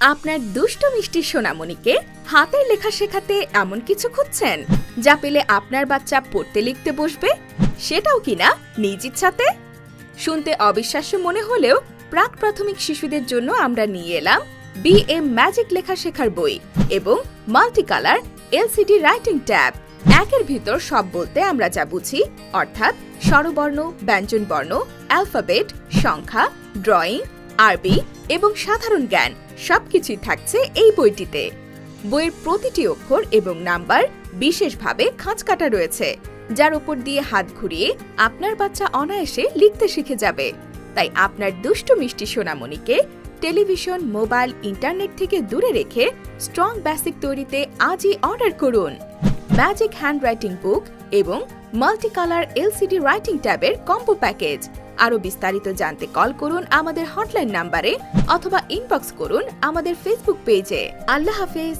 আপনার দুষ্ট মিষ্টি সোনামণিকে হাতের লেখা শেখাতে এমন কিছু খুঁজছেন যা পেলে আপনার বাচ্চা পড়তে লিখতে বসবে? সেটাও কিনা নিজ ইচ্ছাতে? শুনতে অবিশ্বাস্য মনে হলেও প্রাক প্রাথমিক শিশুদের জন্য আমরা নিয়ে এলাম বিএম ম্যাজিক লেখা শেখার বই এবং multi colour LCD writing tab একের ভিতর সব বলতে আমরা যা বুঝি, অর্থাৎ স্বরবর্ণ, ব্যঞ্জনবর্ণ অ্যালফাবেট সংখ্যা ড্রয়িং আরবি এবং সাধারণ জ্ঞান সবকিছুই থাকছে এই বইটিতে। বইয়ের প্রতিটি অক্ষর এবং নাম্বার বিশেষভাবে খাঁজ কাটা রয়েছে, যার উপর দিয়ে হাত ঘুরিয়ে আপনার বাচ্চা অনায়াসে লিখতে শিখে যাবে। তাই আপনার দুষ্টু মিষ্টি সোনামণিকে টেলিভিশন, মোবাইল, ইন্টারনেট থেকে দূরে রেখে স্ট্রং বেসিক তৈরিতে আজই অর্ডার করুন। ম্যাজিক হ্যান্ডরাইটিং বুক এবং মাল্টি কালার এলসিডি রাইটিং ট্যাবের কম্বো প্যাকেজ। আরও বিস্তারিত জানতে কল করুন আমাদের হটলাইন নাম্বারে অথবা ইনবক্স করুন আমাদের ফেসবুক পেজে আল্লাহ হাফেজ।